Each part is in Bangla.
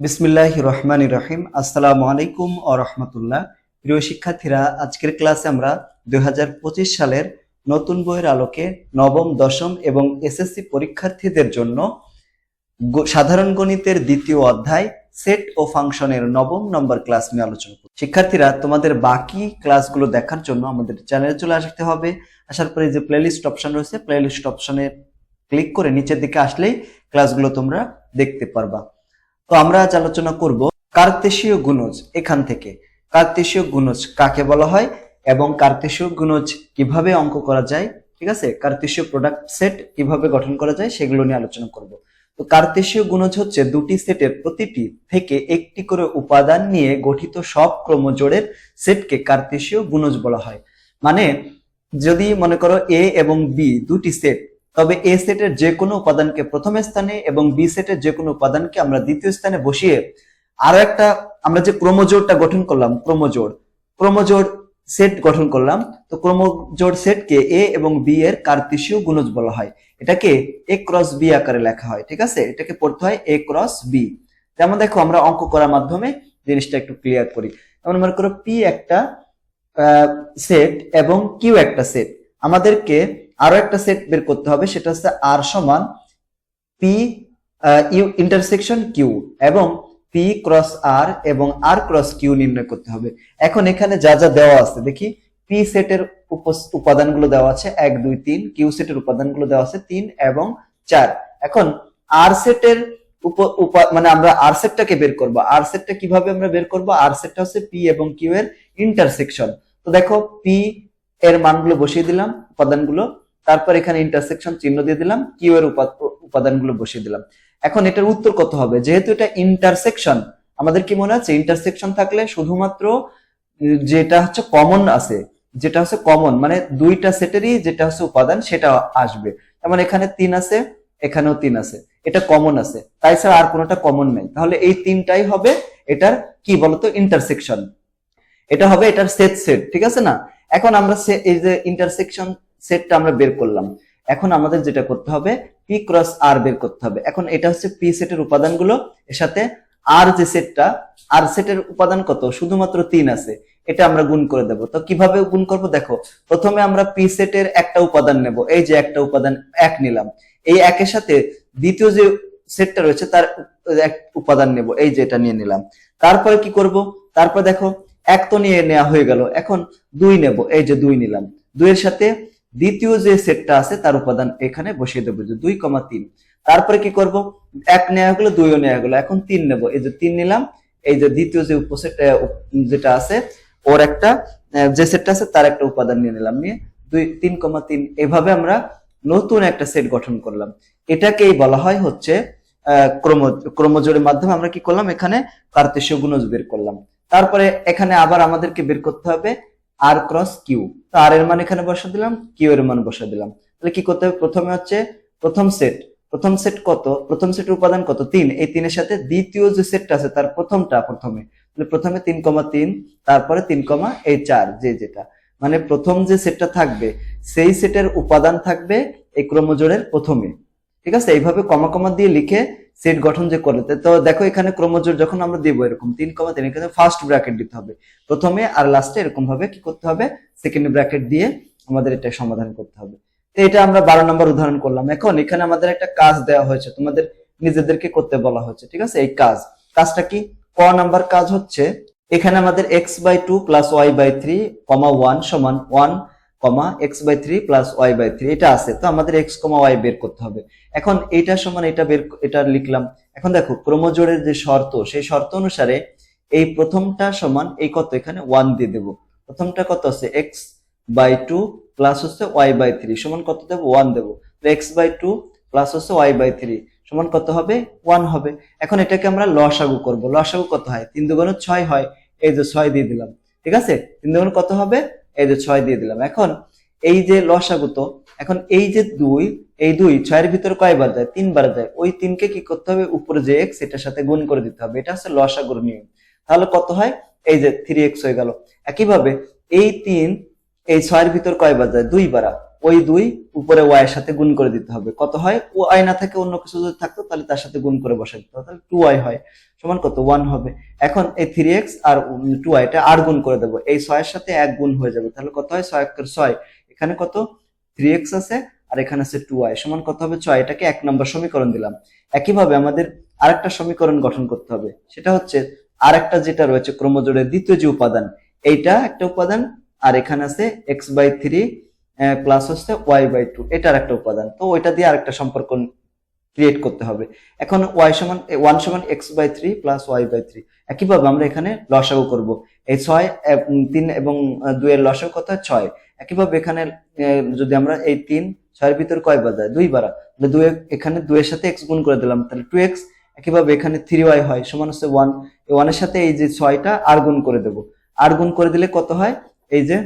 বিসমিল্লাহ রহমান রহিম। আসসালামু আলাইকুম ও রহমতুল্লাহ। প্রিয় শিক্ষার্থীরা, আজকের ক্লাসে আমরা দুই হাজার পঁচিশ সালের নতুন বইয়ের আলোকে নবম, দশম এবং এসএসসি পরীক্ষার্থীদের জন্য সাধারণ গণিতের দ্বিতীয় অধ্যায় সেট ও ফাংশনের নবম নম্বর ক্লাস নিয়ে আলোচনা করব। শিক্ষার্থীরা, তোমাদের বাকি ক্লাসগুলো দেখার জন্য আমাদের চ্যানেলে চলে আসতে হবে। আসার পরে যে প্লেলিস্ট অপশন রয়েছে। প্লেলিস্ট অপশনে ক্লিক করে নিচের দিকে আসলেই ক্লাসগুলো তোমরা দেখতে পারবা। তো আমরা আজ আলোচনা করব কার্তেশীয় গুণজ এখান থেকে। কার্তেশীয় গুণজ কাকে বলা হয় এবং কার্তেশীয় গুণজ কীভাবে অঙ্ক করা যায়, ঠিক আছে? কার্তেশীয় প্রোডাক্ট সেট কীভাবে গঠন করা যায় সেগুলো নিয়ে আলোচনা করব। তো কার্তেশীয় গুণজ হচ্ছে দুটি সেটের প্রতিটি থেকে একটি করে উপাদান নিয়ে গঠিত সব ক্রমজোড়ের সেটকে কার্তেশীয় গুণজ বলা হয়। মানে যদি মনে করো এ এবং বি দুটি সেট তবে এ সেটের যে কোনো উপাদানকে প্রথম স্থানে এবং বি সেটের যে কোনো উপাদানকে আমরা দ্বিতীয় স্থানে বসিয়ে আরও একটা আমরা যে ক্রোমোজোড়টা গঠন করলাম, ক্রোমোজোড় ক্রোমোজোড় সেট গঠন করলাম, তো ক্রোমোজোড় সেটকে এ এবং বি এর কার্তেশীয় গুণজ বলা হয়। এটাকে এ ক্রস বি আকারে লেখা হয়, ঠিক আছে? এটাকে পড়তে হয় এ ক্রস বি। যেমন দেখো, আমরা অঙ্ক করার মাধ্যমে জিনিসটা একটু ক্লিয়ার করি। যেমন মনে করো, পি একটা সেট এবং কিউ একটা সেট। আমাদেরকে আরও একটা সেট বের করতে হবে, সেটা হচ্ছে আর সমান পি ইউ ইন্টারসেকশন কিউ এবং পি ক্রস আর এবং আর ক্রস কিউ নির্ণয় করতে হবে। এখন এখানে যা যা দেওয়া আছে, দেখি পি সেটের উপাদানগুলো দেওয়া আছে, এক, দুই, তিন কিউ সেটের উপাদানগুলো দেওয়া আছে, তিন এবং চার। এখন আর সেটের মানে আমরা আর সেটটাকে বের করব। আর সেটটা কীভাবে আমরা বের করব? আর সেটটা হচ্ছে পি এবং কিউ এর ইন্টারসেকশন তো দেখো পি এর মানগুলো বসিয়ে দিলাম, উপাদানগুলো। তারপর এখানে ইন্টারসেকশন চিহ্ন দিয়ে দিলাম কিউ এর উপাদানগুলো বসিয়ে দিলাম। এখন এটার উত্তর কত হবে? যেহেতু এটা ইন্টারসেকশন আমাদের কি মনে আছে? ইন্টারসেকশন থাকলে শুধুমাত্র, যেটা হচ্ছে কমন আছে, যেটা হচ্ছে কমন মানে দুইটা সেটেরই যেটা হচ্ছে উপাদান, সেটা আসবে। যেমন এখানে তিন আছে, এখানেও তিন আছে। এটা কমন আছে। তাই ছাড়া আর কোনোটা কমন নেই। তাহলে এই তিনটাই হবে এটার কি বলতো? ইন্টারসেকশন এটা হবে এটার সেট সেট ঠিক আছে না? এখন আমরা এই যে ইন্টারসেকশন সেটটা আমরা বের করলাম। এখন আমাদের যেটা করতে হবে পি ক্রস আর বের করতে হবে। এখন এটা হচ্ছে পি সেটের উপাদানগুলো। এর সাথে আর যে সেটটা আর সেটের উপাদান কত? শুধুমাত্র তিন আছে। এটা আমরা গুণ করে দেব। তো কীভাবে গুণ করব? দেখো, প্রথমে আমরা পি সেটের একটা উপাদান নেব। এই যে একটা উপাদান, এক নিলাম। এই একের সাথে দ্বিতীয় যে সেটটা রয়েছে, তার এক উপাদান নেব। এই যে এটা নিয়ে নিলাম। তারপরে কি করব? তারপর দেখো, এক তো নিয়ে নেওয়া হয়ে গেল। এখন দুই নেব। এই যে দুই নিলাম। দুইয়ের সাথে দ্বিতীয় যে সেটটা আছে, তার উপাদান এখানে বসিয়ে দেবো, যে দুই কমা তিন। তারপরে কি করব? এক নেওয়া গেলো, দুইও নেওয়া গেলো। এখন তিন নেব। এই যে তিন নিলাম, এই যে দ্বিতীয় যে উপসেট যেটা আছে, ওর একটা যে সেটটা আছে, তার একটা উপাদান নিয়ে নিলাম। নিয়ে দুই, তিন কমা তিন, এভাবে আমরা নতুন একটা সেট গঠন করলাম। এটাকেই বলা হয় হচ্ছে ক্রমজোড়ের মাধ্যমে আমরা কি করলাম? এখানে কার্তেশীয় গুণজ বের করলাম। তারপরে এখানে আবার আমাদেরকে বের করতে হবে আর ক্রস কিউ তো আর এর মান এখানে বসা দিলাম কিউ এর মান বসা দিলাম। তাহলে কি করতে হবে? প্রথমে হচ্ছে প্রথম সেট প্রথম সেট কত? প্রথম সেটের উপাদান কত? তিন। এই তিনের সাথে দ্বিতীয় যে সেটটা আছে, তার প্রথমটা প্রথমে। তাহলে প্রথমে তিন কমা তিন, তারপরে তিন কমা এই চার, যে যেটা। মানে প্রথম যে সেটটা থাকবে, সেই সেটের উপাদান থাকবে এই ক্রমজোড়ের প্রথমে। ঠিক আছে? এইভাবে কমা কমা দিয়ে লিখে সেট গঠন যে করে, তো দেখো এখানে ক্রমজোড় যখন আমরা দিব এরকম, তিন কমা তিন, এখানে ফার্স্ট ব্র্যাকেট দিতে হবে। প্রথমে আর লাস্টে এরকম ভাবে কি করতে হবে? সেকেন্ড ব্র্যাকেট দিয়ে আমাদের এটা সমাধান করতে হবে। তো এটা আমরা বারো নম্বর উদাহরণ করলাম। এখন এখানে আমাদের একটা কাজ দেওয়া হয়েছে, তোমাদের নিজেদেরকে করতে বলা হয়েছে, ঠিক আছে? এই কাজ, কাজটা কি? ক নাম্বার কাজ হচ্ছে, এখানে আমাদের X by two plus Y by three comma one সমান one comma X by three plus Y by three এটা আছে। তো আমাদের এক্স কমা ওয়াই বের করতে হবে। এখন এটা সমান এটা বের এটা লিখলাম। এখন দেখো ক্রমজোড়ের যে শর্ত, সেই শর্ত অনুসারে এই প্রথমটা সমান এই কত এখানে? ওয়ান দিয়ে দেবো। প্রথমটা কত আছে? এক্স বাই টু প্লাস হচ্ছে ওয়াই বাই থ্রি সমান কত দেবো? ওয়ান দেবো। এক্স বাই টু প্লাস হচ্ছে ওয়াই বাই থ্রি সমান কত হবে? ওয়ান হবে। এখন এটাকে আমরা লসাগু করব। লসাগু কত হয়? তিন দুগুণ ছয় হয়। এই যে ছয় দিয়ে দিলাম। ঠিক আছে? তিন দুগুণ কত হবে? এই যে ছয় দিয়ে দিলাম। এখন এই যে লসাগু তো এখন এই যে দুই, এই দুই ছয়ের ভিতরে কয়বার যায়? তিনবার যায়। ওই তিনকে কি করতে হবে? উপরে যে এক্স এটার সাথে গুণ করে দিতে হবে। এটা হচ্ছে লসাগুর নিয়ম। তাহলে কত হয়? এই যে থ্রি এক্স হয়ে গেল। একইভাবে এই তিন, এই ছয়ের ভিতর কয়বার যায়? দুই বারা। ওই দুই উপরে ওয়াই এর সাথে গুণ করে দিতে হবে। কত হয়? ওয়াই না থাকে অন্য কিছু যদি থাকতো, তাহলে তার সাথে গুণ করে বসাই দিতে হবে। তাহলে টু ওয়াই হয়। সমান কত? ওয়ান হবে। এখন এই থ্রি এক্স আর টু ওয়াই এটা আর গুণ করে দেবো। এই ছয়ের সাথে এক গুণ হয়ে যাবে। তাহলে কত হয়? ছয় ছয়। এখানে কত? থ্রি এক্স আছে আর এখানে আছে টু ওয়াই সমান কত হবে? ছয়। এটাকে এক নম্বর সমীকরণ দিলাম। একইভাবে আমাদের আরেকটা সমীকরণ গঠন করতে হবে। সেটা হচ্ছে আর একটা যেটা রয়েছে ক্রমজোড়ের দ্বিতীয় যে উপাদান, এইটা একটা উপাদান আর এখানে আছে এক্স বাই থ্রি প্লাস হচ্ছে ওয়াই বাই টু এটার একটা উপাদান। তো ওইটা দিয়ে আরেকটা সম্পর্ক ক্রিয়েট করতে হবে। এখন ওয়াই সমান ওয়ান সমান X by three plus Y by three একইভাবে আমরা এখানে লসাগু করব। এই ছয় তিন এবং দুইয়ের লসাগু কত? ছয়। একইভাবে এখানে যদি আমরা এই তিন, ছয়ের ভিতর কয় বার যায় দুই বারা তাহলে দুই, এখানে দুইয়ের সাথে এক্স গুণ করে দিলাম। তাহলে টু এক্স একইভাবে এখানে থ্রি ওয়াই হয়, সমান হচ্ছে ওয়ান এই ওয়ানের সাথে এই যে ছয়টা আর গুণ করে দেবো। আর গুণ করে দিলে কত হয়? এই যে,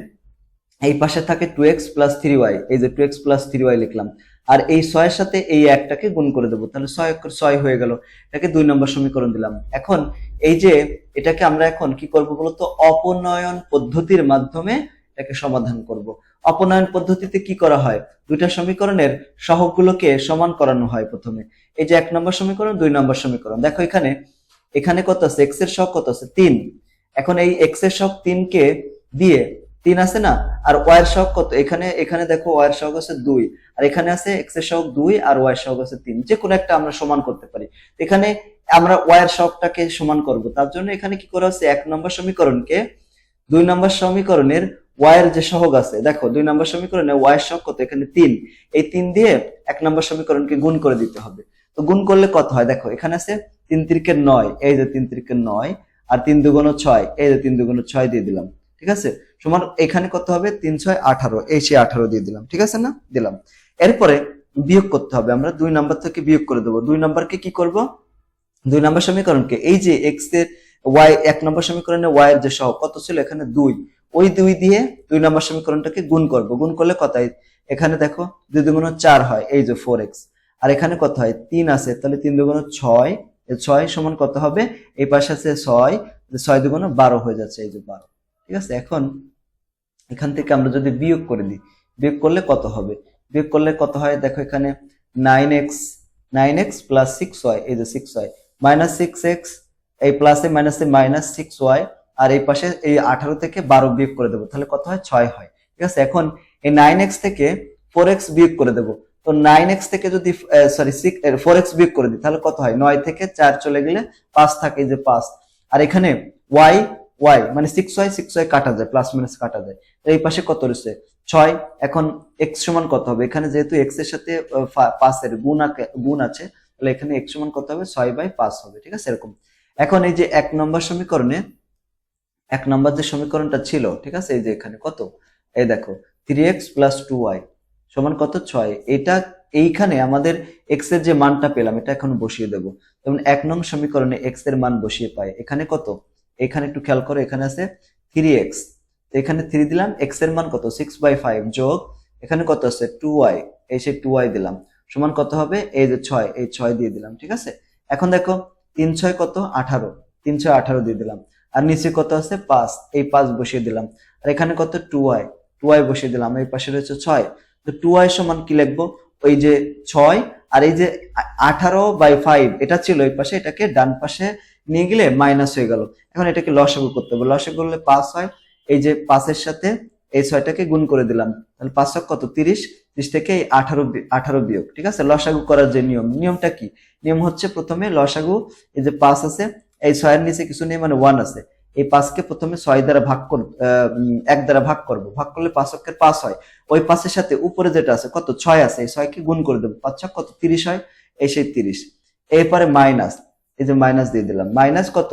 এই পাশে থাকে two X plus three Y এই যে two X plus three Y লিখলাম। আর এই ছয়ের সাথে এই একটাকে গুণ করে দেবো। তাহলে ছয় ছয় হয়ে গেল। এটাকে দুই নম্বর সমীকরণ দিলাম। এখন এই যে এটাকে আমরা এখন কি করব বলতো? অপনয়ন পদ্ধতির মাধ্যমে এটাকে সমাধান করব। অপনয়ন পদ্ধতিতে কি করা হয়? দুইটা সমীকরণের সহগগুলোকে সমান করানো হয় প্রথমে। এই যে এক নম্বর সমীকরণ, দুই নম্বর সমীকরণ। দেখো এখানে এখানে কত আছে? এক্সের সহগ কত আছে? তিন। এখন এই এক্সের সহগ তিনকে দিয়ে তিন আছে না? আর এর সহগ কত? এখানে এখানে দেখো এর সহগ আছে দুই। আর এখানে আছে এক্সের সহগ দুই আর এর সহগ আছে তিন। যে কোনো একটা আমরা সমান করতে পারি। এখানে আমরা ওয়াই এর সহগটাকে সমান করব। তার জন্য এখানে কি করা হচ্ছে? এক নম্বর সমীকরণকে দুই নম্বর সমীকরণের ওয়াই এর যে সহগ আছে, দেখো দুই নম্বর সমীকরণে এর সহগ কত? এখানে তিন। এই তিন দিয়ে এক নম্বর সমীকরণকে গুণ করে দিতে হবে। তো গুণ করলে কত হয়? দেখো, এখানে আছে তিন তিরিকের নয়। এই যে তিন তিরিকের নয়। আর তিন দুগুণ ছয়। এই যে তিন দুগুণ ছয় দিয়ে দিলাম। ঠিক আছে? সমান এখানে কত হবে? তিন, ছয়, আঠারো। এই সে আঠারো দিয়ে দিলাম। ঠিক আছে না? দিলাম। এরপরে বিয়োগ করতে হবে। আমরা দুই নাম্বার থেকে বিয়োগ করে দেবো। দুই নাম্বারকে কি করব? দুই নাম্বার সমীকরণকে। এই যে এক্সের ওয়াই এক নম্বর সমীকরণে ওয়াই এর যে সহ কত ছিল? এখানে দুই। ওই দুই দিয়ে দুই নম্বর সমীকরণটাকে গুণ করব। গুণ করলে কত এখানে দেখো, দুই দুগুণ চার হয়। এই যে ফোর এক্স আর এখানে কত হয়? তিন আছে। তাহলে তিন দুগুণ ছয়। ছয় সমান কত হবে? এই পাশে আছে ছয়। ছয় দুগুণ বারো হয়ে যাচ্ছে। এই যে বারো। ঠিক আছে? এখন এখান থেকে আমরা যদি বিয়োগ করে দিই, বিয়োগ করলে কত হবে? বিয়োগ করলে কত হয়? দেখো এখানে nine X nine X plus six Y এই যে six Y minus six X এই প্লাসে মাইনাসে মাইনাস সিক্স ওয়াই আর এই পাশে এই আঠারো থেকে বারো বিয়োগ করে দেবো, তাহলে কত হয়? ছয় হয়। ঠিক আছে? এখন এই নাইন এক্স থেকে ফোর এক্স বিয়োগ করে দেবো। তো নাইন এক্স থেকে যদি সরি সিক্স ফোর এক্স বিয়োগ করে দিই, তাহলে কত হয়? নয় থেকে চার চলে গেলে পাঁচ থাকে, এই যে পাঁচ। আর এখানে ওয়াই ওয়াই মানে সিক্স ওয়াই সিক্স ওয়াই কাটা যায় প্লাস মাইনাস কাটা যায়। তো এই পাশে কত রয়েছে? ছয়, এখন এক্স সমান কত হবে? এখানে যেহেতু এক্সের সাথে পাঁচের গুণ গুণ আছে, তাহলে এখানে এক্স সমান কত হবে? ছয় বাই পাঁচ হবে, ঠিক আছে? এরকম। এখন এই যে এক নম্বর সমীকরণে, এক নম্বর যে সমীকরণটা ছিল, ঠিক আছে? এই যে এখানে কত? এই দেখো three X plus two Y সমান কত? ছয়। এটা, এইখানে আমাদের এক্সের যে মানটা পেলাম, এটা এখন বসিয়ে দেব। যেমন এক নং সমীকরণে এক্সের মান বসিয়ে পাই, এখানে কত? এখানে একটু খেয়াল করো, এখানে আছে থ্রি এক্স এখানে থ্রি দিলাম এক্সের মান কত? সিক্স বাই ফাইভ যোগ, এখানে কত আছে? টু ওয়াই এই সে টু ওয়াই দিলাম। সমান কত হবে? এই যে ছয়, এই ছয় দিয়ে দিলাম, ঠিক আছে? এখন দেখো, তিন ছয় কত? আঠারো। তিন ছয়, আঠারো দিয়ে দিলাম। আর নিচে কত আছে? পাঁচ। এই পাঁচ বসিয়ে দিলাম। আর এখানে কত? টু ওয়াই টু ওয়াই বসিয়ে দিলাম। এই পাশে রয়েছে ছয়। তো টু ওয়াই সমান কি লিখব? ওই যে ছয়। আর এই যে আঠারো বাই ফাইভ এটা ছিল এই পাশে, এটাকে ডান পাশে নিয়ে গেলে মাইনাস হয়ে গেল। এখন এটাকে লসাগু করতে হবে। লসাগু করলে পাঁচ হয়। এই যে পাঁচের সাথে এই ছয়টাকে গুণ করে দিলাম। তাহলে পাঁচ ছক কত? তিরিশ। তিরিশ থেকে এই আঠারো আঠারো বিয়োগ, ঠিক আছে? লসাগু করার যে নিয়ম, নিয়মটা কি? নিয়ম হচ্ছে প্রথমে লসাগু এই যে পাঁচ আছে, এই ছয়ের নিচে কিছু নেই মানে ওয়ান আছে। এই পাঁচকে প্রথমে ছয় দ্বারা ভাগ করব এক দ্বারা ভাগ করব। ভাগ করলে পাঁচ অক্ষের পাঁচ হয়। ওই পাঁচের সাথে উপরে যেটা আছে, কত? ছয় আছে। এই ছয়কে গুণ করে দেবো। পাঁচ ছক কত? তিরিশ হয়। এই সেই তিরিশ। এরপরে মাইনাস এই যে মাইনাস দিয়ে দিলাম। মাইনাস কত?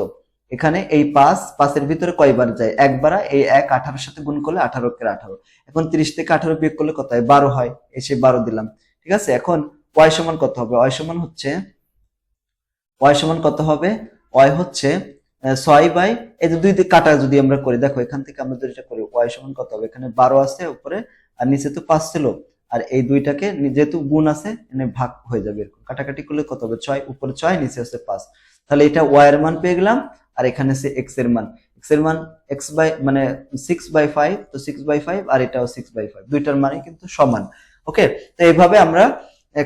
এখানে এই পাঁচ, পাঁচের ভিতরে কয়বার যায়? একবার এই এক, আঠারোর সাথে গুণ করলে আঠারো অক্ষের আঠারো। এখন তিরিশ থেকে আঠারো বিয়োগ করলে কত হয়? বারো হয়। এসে বারো দিলাম। ঠিক আছে? এখন ওয়াই সমান কত হবে? ওয়াই সমান হচ্ছে ওয়াই সমান কত হবে? ওয়াই হচ্ছে ছয় বাই, এই যে দুই কাটা যদি আমরা করি, দেখো এখান থেকে আমরা যদি করি ওয়াই সমান কত হবে? এখানে বারো আছে উপরে, আর নিচে তো পাঁচ ছিল। আর এই দুইটাকে যেহেতু গুণ আছে, এনে ভাগ হয়ে যাবে এরকম। কাটাকাটি করলে কত হবে? ছয়, উপরে ছয়, নিচে হচ্ছে পাঁচ। তাহলে এটা ওয়াই এর মান পেয়ে গেলাম, আর এখানে আছে এক্সের মান। এক্সের মান এক্স বাই মানে সিক্স বাই ফাইভ তো সিক্স বাই ফাইভ আর এটাও সিক্স বাই ফাইভ দুইটার মানে কিন্তু সমান। ওকে? তো এইভাবে আমরা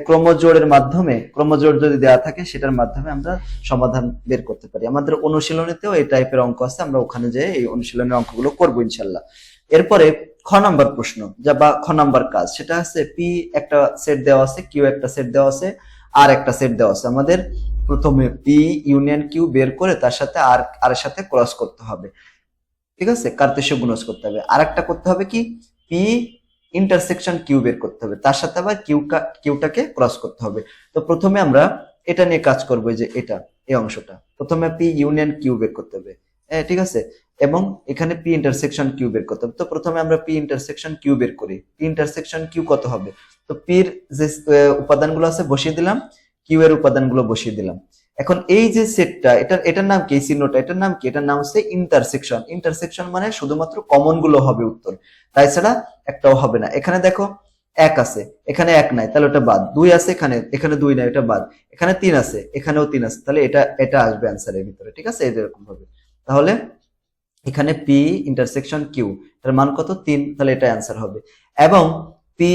ক্রমজোড়ের মাধ্যমে, ক্রমজোড় যদি দেওয়া থাকে, সেটার মাধ্যমে আমরা সমাধান বের করতে পারি। আমাদের অনুশীলনীতেও এই টাইপের অঙ্ক আছে, আমরা ওখানে যেয়ে এই অনুশীলনের অঙ্কগুলো করব ইনশাল্লাহ। এরপরে খ নাম্বার প্রশ্ন, যা বা খ নাম্বার কাজ, সেটা হচ্ছে পি একটা সেট দেওয়া আছে কিউ একটা সেট দেওয়া আছে আর একটা সেট দেওয়া আছে। আমাদের প্রথমে পি ইউনিয়ন কিউ বের করে তার সাথে আর আর সাথে ক্রস করতে হবে। ঠিক আছে? কার্তেশীয় গুণজ করতে হবে। আর একটা করতে হবে কি? পি ইন্টারসেকশন কিউ বের করতে হবে। তার সাথে আবার কিউ কিউটাকে ক্রস করতে হবে। তো প্রথমে আমরা এটা নিয়ে কাজ করব যে এটা, এই অংশটা। প্রথমে পি ইউনিয়ন কিউ বের করতে হবে। ঠিক আছে? এবং এখানে পি ইন্টারসেকশন কিউ বের করতে হবে। তো প্রথমে আমরা পি ইন্টারসেকশন কিউ বের করি। পি ইন্টারসেকশন কিউ কত হবে? তো পির যে উপাদানগুলো আছে বসিয়ে দিলাম কিউ এর উপাদানগুলো বসিয়ে দিলাম। এখন এই যে সেটটা এটার এটার নাম কি? চিহ্নটা, এটার নাম কি? এটার নাম হচ্ছে ইন্টারসেকশন ইন্টারসেকশন মানে শুধুমাত্র কমনগুলো হবে উত্তর। তাই ছাড়া একটাও হবে না। এখানে দেখো, এক আছে, এখানে এক নাই, তাহলে ওটা বাদ। দুই আছে, এখানে এখানে দুই নাই এটা বাদ। এখানে তিন আছে, এখানেও তিন আছে। তাহলে এটা এটা আসবে অ্যান্সারের ভিতরে, ঠিক আছে? এরকম ভাবে তাহলে এখানে পি ইন্টারসেকশন কিউ এর মান কত? তিন, তাহলে এটা অ্যান্সার হবে। এবং P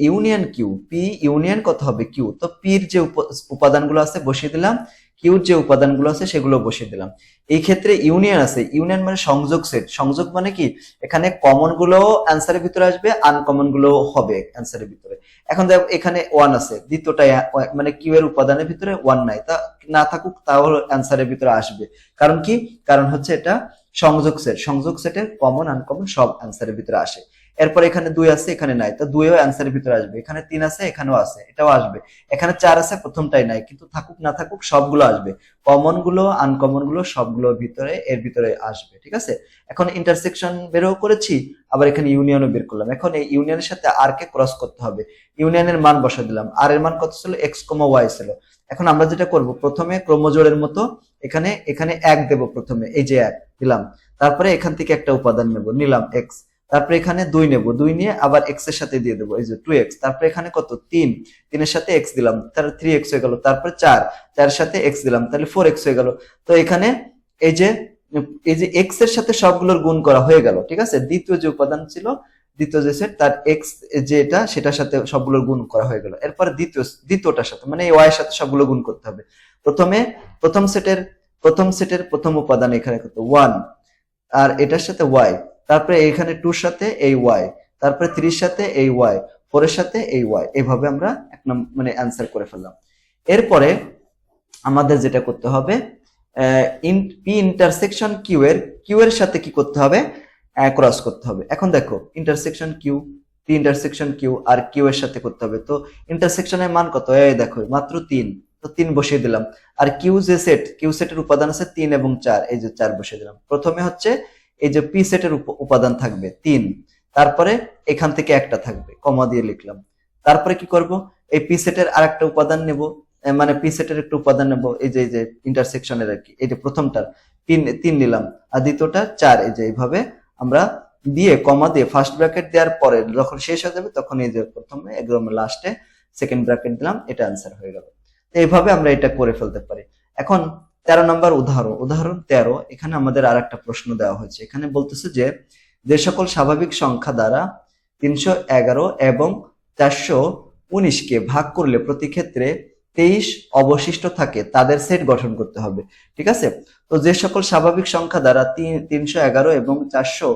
union Q P union কত হবে? কিউ তো পির যে উপ- উপাদানগুলো আছে বসিয়ে দিলাম কিউর যে উপাদানগুলো আছে সেগুলো বসিয়ে দিলাম। এই ক্ষেত্রে ইউনিয়ন আছে ইউনিয়ন মানে সংযোগ সেট সংযোগ মানে কি? এখানে কমনগুলো অ্যান্সারের ভিতরে আসবে আনকমনগুলো হবে অ্যান্সারের ভিতরে। এখন দেখো, এখানে ওয়ান আছে দ্বিতীয়টা মানে কিউ এর উপাদানের ভিতরে ওয়ান নাই। তা, না থাকুক, তাও অ্যান্সারের ভিতরে আসবে। কারণ কি? কারণ হচ্ছে এটা সংযোগ সেট সংযোগ সেটের কমন আনকমন সব অ্যান্সারের ভিতরে আসে। এরপর এখানে দুই আছে, এখানে নাই। তো দুইও অ্যান্সারের ভিতরে আসবে। এখানে তিন আছে, এখানেও আছে, এটাও আসবে। এখানে চার আছে, প্রথমটাই নাই। কিন্তু থাকুক, না থাকুক, সবগুলো আসবে। কমনগুলো আনকমনগুলো সবগুলোর ভিতরে, এর ভিতরে আসবে, ঠিক আছে? এখন ইন্টারসেকশন বেরও করেছি, আবার এখানে ইউনিয়নও বের করলাম। এখন এই ইউনিয়নের সাথে আর কে ক্রস করতে হবে। ইউনিয়নের মান বসা দিলাম। আর এর মান কত ছিল? এক্স কমা ওয়াই ছিল। এখন আমরা যেটা করব, প্রথমে ক্রোমোজোড়ের মতো এখানে এখানে এক দেব প্রথমে, এই যে এক দিলাম তারপরে এখান থেকে একটা উপাদান নেব, নিলাম এক্স তারপরে এখানে দুই নেব, দুই নিয়ে আবার এক্সের সাথে দিয়ে দেবো, এই যে টু এক্স তারপরে এখানে কত? তিন। তিনের সাথে এক্স দিলাম তার থ্রি এক্স হয়ে গেল। তারপরে চার। চারের সাথে এক্স দিলাম, তাহলে ফোর এক্স হয়ে গেল। তো এখানে এই যে এই যে এক্সের সাথে সবগুলোর গুণ করা হয়ে গেল, ঠিক আছে? দ্বিতীয় যে উপাদান ছিল দ্বিতীয় যে সেট তার এক্স যেটা, সেটার সাথে সবগুলো গুণ করা হয়ে গেল। এরপর দ্বিতীয়, দ্বিতীয়টার সাথে মানে ওয়াই এর সাথে সবগুলো গুণ করতে হবে। প্রথমে, প্রথম সেটের প্রথম সেটের প্রথম উপাদান এখানে কত? ওয়ান আর এটার সাথে ওয়াই তারপরে এখানে টুর সাথে এই ওয়াই তারপরে থ্রির সাথে এই ওয়াই ফোর এর সাথে এই ওয়াই এভাবে আমরা এক মানে অ্যান্সার করে ফেললাম। এরপরে আমাদের যেটা করতে হবে পি ইন্টারসেকশন কিউ এর কিউ এর সাথে কি করতে হবে? ক্রস করতে হবে। এখন দেখো intersection Q P intersection Q আর কিউ এর সাথে করতে হবে। তো ইন্টারসেকশনের মান কত? এই দেখো, মাত্র তিন। তো তিন বসিয়ে দিলাম। আর কিউ যে সেট কিউ সেটের উপাদান আছে তিন এবং চার। এই যে চার বসিয়ে দিলাম। প্রথমে হচ্ছে এই যে পি সেটের উপ- উপাদান থাকবে, তিন। তারপরে এখান থেকে একটা থাকবে, কমা দিয়ে লিখলাম। তারপরে কি করব? এই পি সেটের আর একটা উপাদান নেব। মানে পি সেটের একটা উপাদান নেব। এই যে এই যে ইন্টারসেকশনের আর কি। এই যে প্রথমটার, তিন তিন নিলাম। আর দ্বিতীয়টা চার। এই যে এইভাবে আমরা দিয়ে কমা দিয়ে ফার্স্ট ব্র্যাকেট দেওয়ার পরে যখন শেষ হয়ে যাবে, তখন এই যে প্রথমে একদম লাস্টে সেকেন্ড ব্র্যাকেট দিলাম, এটা অ্যান্সার হয়ে গেল। তো এইভাবে আমরা এটা করে ফেলতে পারি। এখন তেরো নম্বর উদাহরণ উদাহরণ তেরো, এখানে আমাদের আর একটা প্রশ্ন দেওয়া হয়েছে। এখানে বলতেছে যে যে সকল স্বাভাবিক সংখ্যা দ্বারা তিনশো এগারো এবং চারশো উনিশকে ভাগ করলে প্রতি ক্ষেত্রে তেইশ অবশিষ্ট থাকে, তাদের সেট গঠন করতে হবে, ঠিক আছে? তো যে সকল স্বাভাবিক সংখ্যা দ্বারা তিনশো এগারো এবং চারশো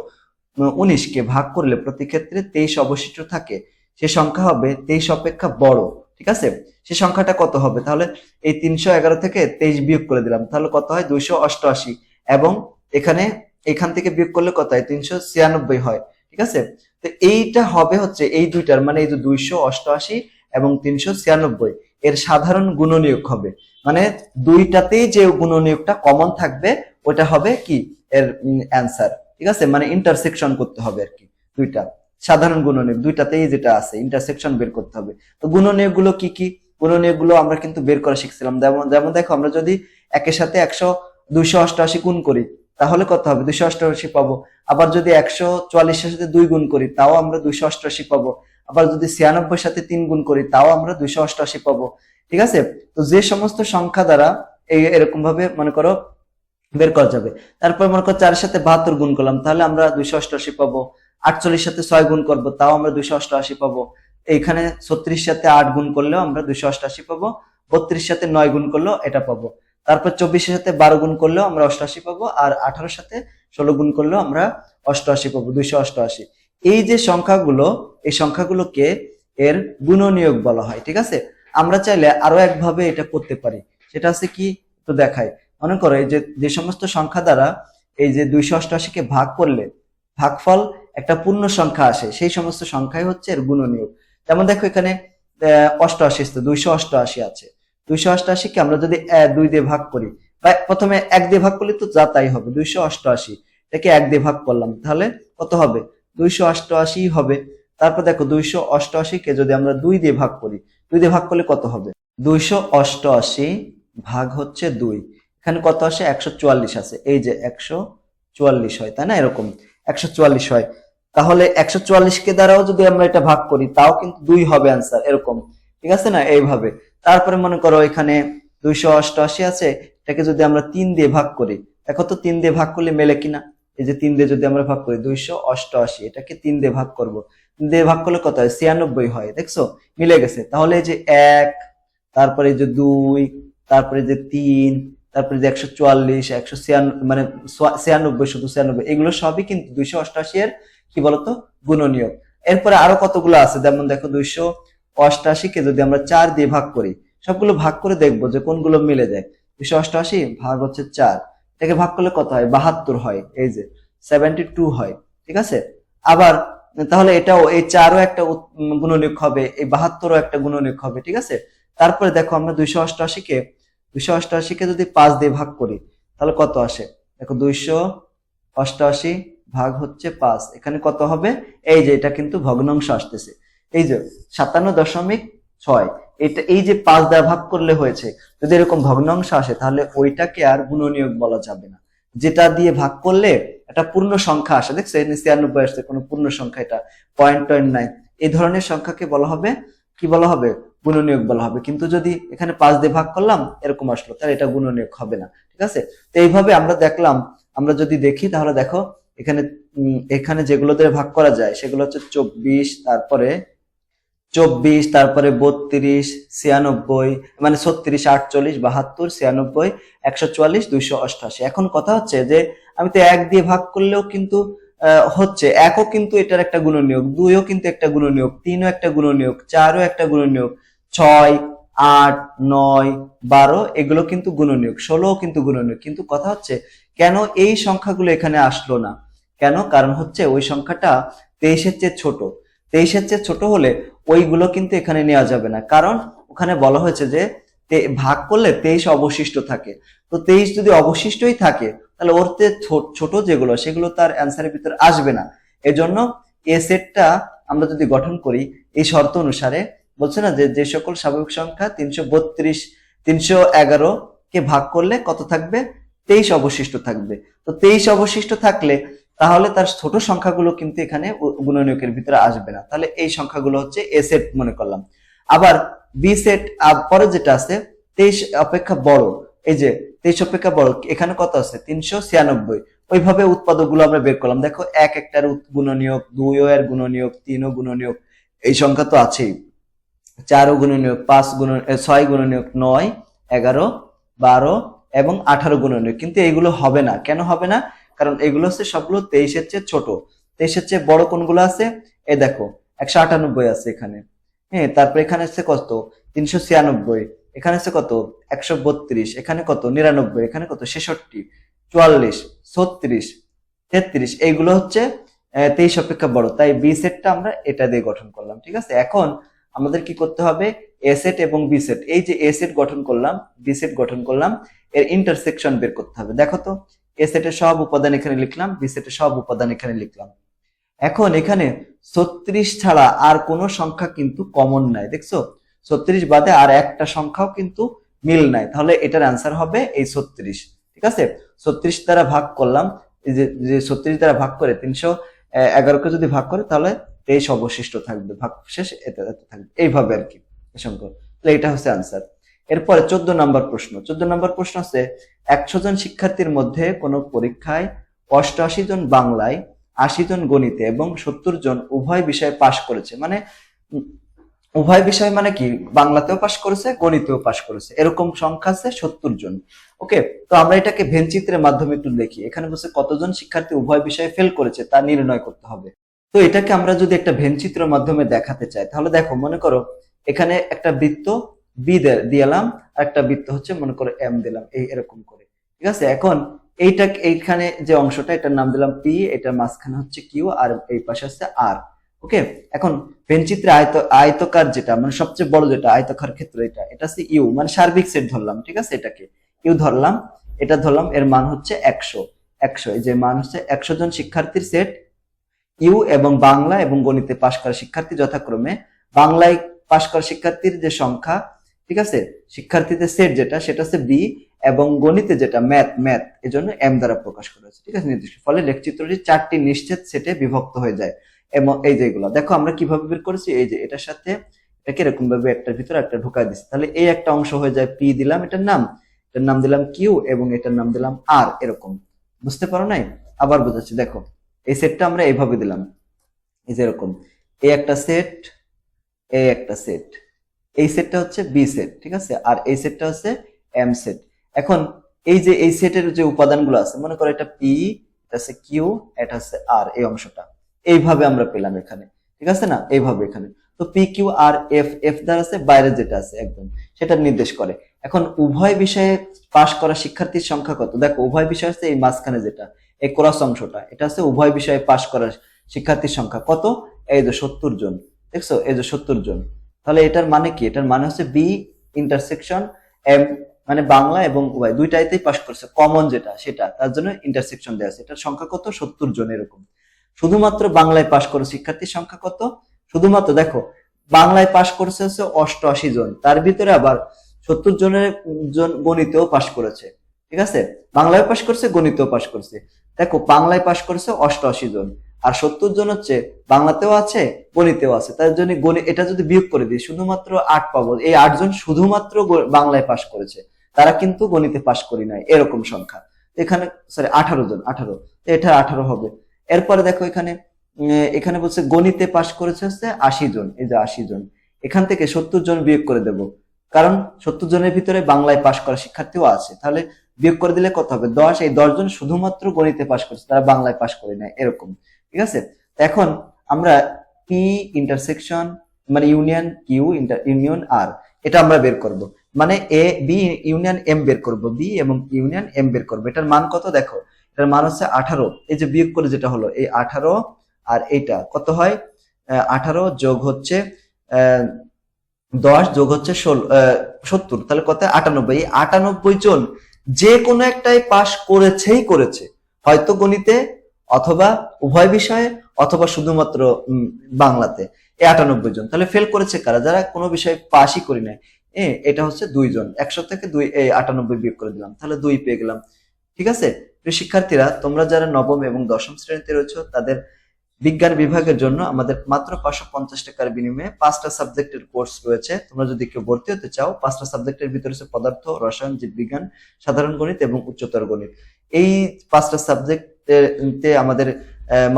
উনিশকে ভাগ করলে প্রতি ক্ষেত্রে তেইশ অবশিষ্ট থাকে, সে সংখ্যা হবে তেইশ অপেক্ষা বড়, ঠিক আছে? সে সংখ্যাটা কত হবে? তাহলে এই তিনশো এগারো থেকে তেইশ বিয়োগ করে দিলাম, তাহলে কত হয়? দুইশো অষ্টআশি এবং এখানে, এখান থেকে বিয়োগ করলে কত হয়? তিনশো ছিয়ানব্বই হয়, ঠিক আছে? তো এইটা হবে হচ্ছে এই দুইটার মানে এই যে দুইশো অষ্টআশি এবং তিনশো ছিয়ানব্বই এর সাধারণ গুণনীয়ক হবে। মানে দুইটাতেই যে গুণনীয়কটা কমন থাকবে ওটা হবে কি? এর অ্যান্সার ঠিক আছে? মানে ইন্টারসেকশন করতে হবে আর কি, দুইটা। সাধারণ গুণনীয়ক, দুইটাতেই যেটা আছে ইন্টারসেকশন বের করতে হবে। তো গুণনীয়কগুলো কি কি? গুণনীয়কগুলো আমরা কিন্তু বের করা শিখছিলাম। যেমন যেমন দেখো, আমরা যদি একের সাথে একশো দুইশো অষ্টআশি গুণ করি, তাহলে কত হবে? দুইশো অষ্টআশি পাবো। আবার যদি একশো চুয়াল্লিশের সাথে দুই গুণ করি, তাও আমরা দুইশো অষ্টআশি পাবো। আবার যদি ছিয়ানব্বই সাথে তিন গুণ করি, তাও আমরা দুইশো অষ্টআশি পাবো। ঠিক আছে? তো যে সমস্ত সংখ্যা দ্বারা এই এরকম ভাবে মনে করো বের করা যাবে। তারপর মনে করো চারের সাথে বাহাত্তর গুণ করলাম, তাহলে আমরা দুইশো অষ্টআশি পাবো। আটচল্লিশ সাথে ছয় গুণ করব, তাও আমরা দুইশো অষ্টআশি পাবো। এইখানে ছত্রিশ সাথে আট গুণ করলেও আমরা দুইশো অষ্টআশি পাবো। বত্রিশ সাথে নয় গুণ করলেও এটা পাবো। তারপর চব্বিশের সাথে বারো গুণ করলেও আমরা অষ্টআশি পাবো। আর আঠারোর সাথে ষোলো গুণ করলেও আমরা অষ্টআশি পাবো, দুইশো অষ্টআশি এই যে সংখ্যাগুলো, এই সংখ্যাগুলোকে এর গুণনীয়ক বলা হয়, ঠিক আছে? আমরা চাইলে আরও একভাবে এটা করতে পারি। সেটা হচ্ছে কি? তো দেখায় মনে করো, এই যে যে সমস্ত সংখ্যা দ্বারা এই যে দুইশো অষ্টআশিকে ভাগ করলে ভাগফল একটা পূর্ণ সংখ্যা আসে। সেই সমস্ত সংখ্যাই হচ্ছে এর গুণনীয়ক। যেমন দেখো এখানে অষ্টআশি দুইশো অষ্টআশি আছে। দুইশো অষ্টআশিকে আমরা যদি দুই দিয়ে ভাগ করি, বা প্রথমে এক দিয়ে ভাগ করলে তো যা তাই হবে, দুইশো অষ্টআশি। এটাকে এক দিয়ে ভাগ করলাম, তাহলে কত হবে? দুইশো অষ্টআশি হবে। তারপর দেখো, দুইশো অষ্টআশিকে যদি আমরা দুই দিয়ে ভাগ করি, দুই দিয়ে ভাগ করলে কত হবে? দুইশো অষ্টআশি ভাগ হচ্ছে দুই। এখানে কত আসে? একশো চুয়াল্লিশ আছে। এই যে একশো চুয়াল্লিশ হয়, তাই না? এরকম। একশো চুয়াল্লিশ হয়। তাহলে একশো চুয়াল্লিশকে দ্বারাও যদি আমরা এটা ভাগ করি, তাও কিন্তু দুই হবে অ্যান্সার এরকম। ঠিক আছে না? এইভাবে। তারপরে মনে করো এখানে দুইশো অষ্টআশি আছে। এটাকে যদি আমরা তিন দিয়ে ভাগ করি, দেখো তো তিন দিয়ে ভাগ করলে মেলে কিনা? এই যে তিন দিয়ে যদি আমরা ভাগ করি, দুইশো অষ্টআশি, এটাকে তিন দিয়ে ভাগ করব। তিন দিয়ে ভাগ করলে কত হয়? ছিয়ানব্বই হয়, দেখছ? মিলে গেছে। তাহলে এই যে এক, তারপরে যে দুই, তারপরে যে তিন, তারপরে যে একশো চুয়াল্লিশ, একশো ছিয়ানব্বই মানে ছিয়ানব্বই শুধু ছিয়ানব্বই, এগুলো সবই কিন্তু দুইশো অষ্টআশি এর, কি বলতো? গুণনীয় এরপরে আরও কতগুলো আছে? যেমন দেখো, দুইশো অষ্টআশিকে যদি আমরা চার দিয়ে ভাগ করি, সবগুলো ভাগ করে দেখব যে কোনগুলো মিলে যায়। দুইশো অষ্টআশি ভাগ হচ্ছে চার। এটাকে ভাগ করলে কত হয়? বাহাত্তর হয়। এই যে সেভেন্টি টু হয়। ঠিক আছে? আবার, তাহলে এটাও, এই চারও একটা গুণনীয়ক হবে, এই বাহাত্তরও একটা গুণনীয়ক হবে, ঠিক আছে? তারপরে দেখো, আমরা দুইশো অষ্টআশিকে দুইশো অষ্টআশিকে যদি পাঁচ দিয়ে ভাগ করি, তাহলে কত আসে? দেখো, দুইশো অষ্টআশি ভাগ হচ্ছে পাঁচ। এখানে কত হবে? এই যে, এটা কিন্তু ভগ্নাংশ আসতেছে। এই যে, সাতান্ন দশমিক ছয়। এটা এই যে পাঁচ দ্বারা ভাগ করলে হয়েছে, যদি এরকম ভগ্নাংশ আসে, তাহলে ওইটাকে আর গুণনীয়ক বলা যাবে না। যেটা দিয়ে ভাগ করলে একটা পূর্ণ সংখ্যা আসে। দেখছ ছিয়ানব্বই আসছে, কোনো পূর্ণ সংখ্যা এটা। পয়েন্ট টয়েন্ট নাই এই ধরনের সংখ্যাকে বলা হবে, কি বলা হবে? গুণনীয়ক বলা হবে। কিন্তু যদি এখানে পাঁচ দিয়ে ভাগ করলাম, এরকম আসলো, তাহলে এটা গুণনীয়ক হবে না। ঠিক আছে? তো এইভাবে আমরা দেখলাম, আমরা যদি দেখি, তাহলে দেখো, এখানে এখানে যেগুলো ভাগ করা যায়, সেগুলো হচ্ছে চব্বিশ, তারপরে চব্বিশ, তারপরে বত্রিশ, ছিয়ানব্বই মানে ছত্রিশ, আটচল্লিশ, বাহাত্তর, ছিয়ানব্বই, একশো চুয়াল্লিশ, দুইশো অষ্টআশি এখন কথা হচ্ছে যে, আমি তো এক দিয়ে ভাগ করলেও কিন্তু হচ্ছে, একও কিন্তু এটার একটা গুণনীয়ক, দুইও কিন্তু একটা গুণনীয়ক, তিনও একটা গুণনীয়ক, চারও একটা গুণনীয়ক, ছয়, আট, নয়, বারো, এগুলো কিন্তু গুণনীয়ক, ষোলোও কিন্তু গুণনীয়ক। কিন্তু কথা হচ্ছে, কেন এই সংখ্যাগুলো এখানে আসলো না? কেন? কারণ হচ্ছে ওই সংখ্যাটা তেইশের চেয়ে ছোট। তেইশের চেয়ে ছোট হলে ওইগুলো কিন্তু এখানে নেওয়া যাবে না। কারণ ওখানে বলা হয়েছে যে ভাগ করলে তেইশ অবশিষ্ট থাকে। তো তেইশ যদি অবশিষ্টই থাকে, তাহলে ওর ছোট যেগুলো, সেগুলো তার অ্যান্সারের ভিতরে আসবে না। এজন্য এ সেটটা আমরা যদি গঠন করি, এই শর্ত অনুসারে বলছে না যে যে সকল স্বাভাবিক সংখ্যা তিনশো বত্রিশ, তিনশো এগারো কে ভাগ করলে কত থাকবে? তেইশ অবশিষ্ট থাকবে। তো তেইশ অবশিষ্ট থাকলে তাহলে তার ছোট সংখ্যাগুলো কিন্তু এখানে গুণনীয়কের ভিতরে আসবে না। তাহলে এই সংখ্যাগুলো হচ্ছে এ সেট মনে করলাম। আবার বি সেট পরে যেটা আছে, তেইশ অপেক্ষা বড়। এই যে তেইশ অপেক্ষা বড়, এখানে কত আছে? তিনশো ছিয়ানব্বই। ওইভাবে উৎপাদকগুলো আমরা বের করলাম। দেখো, এক একটার গুণনীয়ক, দুইও এর গুণনীয়ক, তিনও গুণনীয়ক, এই সংখ্যা তো আছেই। চার চারও গুণনীয়ক, পাঁচ গুণ ছয় গুণনীয়ক, নয়, এগারো, বারো এবং আঠারো গুণনীয়ক। কিন্তু এগুলো হবে না। কেন হবে না? কারণ এগুলো হচ্ছে সবগুলো তেইশের চেয়ে ছোট। তেইশের চেয়ে বড় কোনগুলো আছে? এ দেখো, একশো আটানব্বই আছে এখানে। হ্যাঁ তারপর এখানে হচ্ছে কত? তিনশো ছিয়ানব্বই। এখানে হচ্ছে কত? একশো বত্রিশ। এখানে কত? নিরানব্বই। এখানে কত? ছেষট্টি। চুয়াল্লিশ, ছত্রিশ, তেত্রিশ। এইগুলো হচ্ছে তেইশ অপেক্ষা বড়। তাই বি সেটটা আমরা এটা দিয়ে গঠন করলাম, ঠিক আছে? এখন আমাদের কি করতে হবে? এ সেট এবং বি সেট। এই যে এ সেট গঠন করলাম, বি সেট গঠন করলাম, এর ইন্টারসেকশন বের করতে হবে। দেখো তো এ সেটের সব উপাদান এখানে লিখলাম বি সেটের সব উপাদান এখানে লিখলাম। এখন এখানে ছত্রিশ ছাড়া আর কোনো সংখ্যা কিন্তু কমন নাই, দেখছ? ছত্রিশ বাদে আর একটা সংখ্যাও কিন্তু মিল নাই। তাহলে এটার অ্যান্সার হবে এই ছত্রিশ, ঠিক আছে? ছত্রিশ দ্বারা ভাগ করলাম যে ছত্রিশ দ্বারা ভাগ করে তিনশো এগারোকে যদি ভাগ করে, তাহলে তেইশ অবশিষ্ট থাকবে, ভাগ শেষ এতে থাকবে। এইভাবে আর কি, এই তাহলে এটা হচ্ছে আনসার এরপরে চোদ্দ নম্বর প্রশ্ন। চোদ্দ নম্বর প্রশ্ন হচ্ছে, একশো জন শিক্ষার্থীর মধ্যে কোনো পরীক্ষায় অষ্টআশি জন বাংলায়, আশি জন গণিতে এবং সত্তর জন উভয় বিষয়ে পাশ করেছে। মানে উভয় বিষয় মানে কি? বাংলাতেও পাশ করেছে, গণিতেও পাশ করেছে। এরকম সংখ্যা আছে সত্তর জন। ওকে, তো আমরা এটাকে ভেনচিত্রের মাধ্যমে একটু দেখি। এখানে বলছে কতজন শিক্ষার্থী উভয় বিষয়ে ফেল করেছে তা নির্ণয় করতে হবে। তো এটাকে আমরা যদি একটা ভেনচিত্রের মাধ্যমে দেখাতে চাই, তাহলে দেখো, মনে করো, এখানে একটা বৃত্ত বি দিলাম একটা বৃত্ত হচ্ছে, মনে করো এম দিলাম, এই এরকম করে। ঠিক আছে? এখন এইটা, এইখানে যে অংশটা, এটার নাম দিলাম পি, এটার মাঝখানে হচ্ছে কিউ, আর এই পাশে হচ্ছে আর। ওকে? এখন পেনচিত্রে আয়ত, আয়তকার যেটা মানে সবচেয়ে বড় যেটা, আয়তকার ক্ষেত্র এটা এটা হচ্ছে ইউ মানে সার্বিক সেট ধরলাম, ঠিক আছে? এটাকে। ইউ ধরলাম, এটা ধরলাম, এর মান হচ্ছে একশো একশো। এই যে মান হচ্ছে একশো জন শিক্ষার্থীর সেট, ইউ এবং বাংলা এবং গণিতে পাশ করা শিক্ষার্থী যথাক্রমে। বাংলায় পাশ করা শিক্ষার্থীর যে সংখ্যা ঠিক আছে? শিক্ষার্থীদের সেট যেটা, সেটা হচ্ছে বি এবং গণিতে যেটা ম্যাথ ম্যাথ এজন্য এম দ্বারা প্রকাশ করা ঠিক আছে, নির্দিষ্ট। ফলে লেখচিত্রটি চারটি নিশ্চিত সেটে বিভক্ত হয়ে যায়। এবং এই যেগুলো দেখো আমরা কীভাবে বের করেছি? এই যে এটার সাথে এটাকে এরকম ভাবে একটার ভিতরে একটা ঢুকাই দিচ্ছি তাহলে এই একটা অংশ হয়ে যায় পি দিলাম, এটার নাম। এটার নাম দিলাম কিউ এবং এটার নাম দিলাম আর এরকম। বুঝতে পারো নাই? আবার বোঝাচ্ছি। দেখো, এই সেটটা আমরা এইভাবে দিলাম। এই যে এরকম। এই একটা সেট এই একটা সেট এই সেটটা হচ্ছে বি সেট ঠিক আছে? আর এই সেটটা হচ্ছে এম সেট এখন এই যে এই সেটের যে উপাদানগুলো আছে, মনে করো এটা পি এটা হচ্ছে কিউ এটা হচ্ছে আর এই অংশটা। এইভাবে আমরা পেলাম এখানে, ঠিক আছে না? এইভাবে এখানে। তো P Q R F F দ্বারা আছে বাইরে যেটা আছে একদম, সেটা নির্দেশ করে। এখন উভয় বিষয়ে পাশ করা শিক্ষার্থীর সংখ্যা কত? দেখো, উভয় বিষয় হচ্ছে এই মাঝখানে যেটা, এই ক্রস অংশটা, এটা হচ্ছে উভয় বিষয়ে পাশ করা শিক্ষার্থীর সংখ্যা কত? এই যে সত্তর জন, দেখছ? এই যে সত্তর জন। তাহলে এটার মানে কি? এটার মানে হচ্ছে বি ইন্টারসেকশন এম মানে বাংলা এবং ওয়াই দুইটাইতেই পাশ করছে কমন যেটা, সেটা, তার জন্য ইন্টারসেকশন দেওয়া আছে। এটার সংখ্যা কত? সত্তর জন এরকম। শুধুমাত্র বাংলায় পাশ করে শিক্ষার্থীর সংখ্যা কত? শুধুমাত্র দেখো, বাংলায় পাশ করেছে হচ্ছে অষ্টআশি জন, তার ভিতরে আবার সত্তর জনের জন গণিতেও পাশ করেছে, ঠিক আছে? বাংলায় পাশ করছে, গণিতেও পাশ করছে। দেখো, বাংলায় পাশ করেছে অষ্টআশি জন। আর সত্তর জন হচ্ছে বাংলাতেও আছে, গণিতেও আছে। তার জন্য গণিত এটা যদি বিয়োগ করে দিই, শুধুমাত্র আট পাবো। এই আটজন শুধুমাত্র বাংলায় পাশ করেছে। তারা কিন্তু গণিতে পাশ করি নাই, এরকম সংখ্যা। এখানে সরি আঠারো জন, আঠারো। এটা আঠারো হবে। এরপরে দেখো এখানে এখানে বলছে গণিতে পাশ করেছে হচ্ছে আশি জন, এই যে আশি জন। এখান থেকে সত্তর জন বিয়োগ করে দেব। কারণ সত্তর জনের ভিতরে বাংলায় পাশ করা শিক্ষার্থীও আছে। তাহলে বিয়োগ করে দিলে কত হবে? দশ, এই দশ জন শুধুমাত্র গণিতে পাশ করছে, তারা বাংলায় পাশ করে নাই, এরকম। ঠিক আছে? এখন আমরা পি ইন্টারসেকশন মানে ইউনিয়ন কিউ ইউনিয়ন আর এটা আমরা বের করব। মানে এ বি ইউনিয়ন এম বের করব। বি এবং ইউনিয়ন এম বের করব। এটার মান কত দেখো? এটার মান হচ্ছে আঠারো। এই যে বিয়োগ করে যেটা হলো, এই আঠারো আর এইটা, কত হয়? আঠারো যোগ হচ্ছে দশ যোগ হচ্ছে ষোলো সত্তর। তাহলে কত? আটানব্বই। এই আটানব্বই জন যে কোনো একটাই পাশ করেছেই করেছে। হয়তো গণিতে অথবা উভয় বিষয়ে অথবা শুধুমাত্র বাংলাতে। এই আটানব্বই জন। তাহলে ফেল করেছে কারা? যারা কোনো বিষয়ে পাশই করি নাই। এ, এটা হচ্ছে দুইজন একশো থেকে দুই আটানব্বই বিয়োগ করে দিলাম। তাহলে দুই পেয়ে গেলাম। ঠিক আছে? শিক্ষার্থীরা, তোমরা যারা নবম এবং দশম শ্রেণীতে রয়েছে, তাদের বিজ্ঞান বিভাগের জন্য আমাদের মাত্র পাঁচশো পঞ্চাশ টাকার বিনিময়ে পাঁচটা সাবজেক্টের কোর্স রয়েছে। তোমরা যদি কেউ ভর্তি হতে চাও, পাঁচটা সাবজেক্টের ভিতরে হচ্ছে পদার্থ, রসায়ন, জীববিজ্ঞান, সাধারণ গণিত এবং উচ্চতর গণিত। এই পাঁচটা সাবজেক্টে আমাদের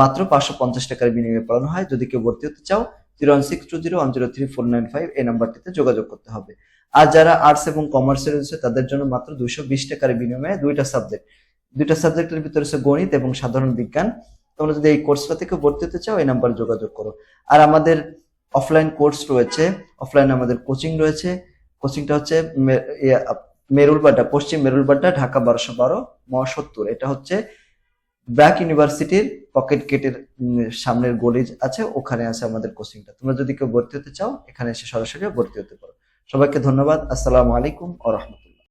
মাত্র পাঁচশো পঞ্চাশ টাকার বিনিময়ে পড়ানো হয়। যদি কেউ ভর্তি হতে চাও, zero one six two zero one zero three four nine five এই নাম্বারটিতে যোগাযোগ করতে হবে। আর যারা আর্টস এবং কমার্সে রয়েছে, তাদের জন্য মাত্র দুইশো বিশ টাকার বিনিময়ে দুইটা সাবজেক্ট। দুইটা সাবজেক্টের ভিতরে হচ্ছে গণিত এবং সাধারণ বিজ্ঞান। তোমরা যদি এই কোর্সটা থেকে ভর্তি হতে চাও, এই নাম্বারে যোগাযোগ করো। আর আমাদের অফলাইন কোর্স রয়েছে। অফলাইন আমাদের কোচিং রয়েছে। কোচিংটা হচ্ছে মেরুলবাড্ডা, পশ্চিম মেরুলবাড্ডা, ঢাকা বারোশো বারো, মহাসত্তর। এটা হচ্ছে ব্র্যাক ইউনিভার্সিটির পকেট গেটের সামনের গলি আছে, ওখানে আছে আমাদের কোচিংটা। তোমরা যদি কেউ ভর্তি হতে চাও, এখানে এসে সরাসরি ভর্তি হতে পারো। সবাইকে ধন্যবাদ। আসসালামু আলাইকুম ও রহমতুল্লাহ।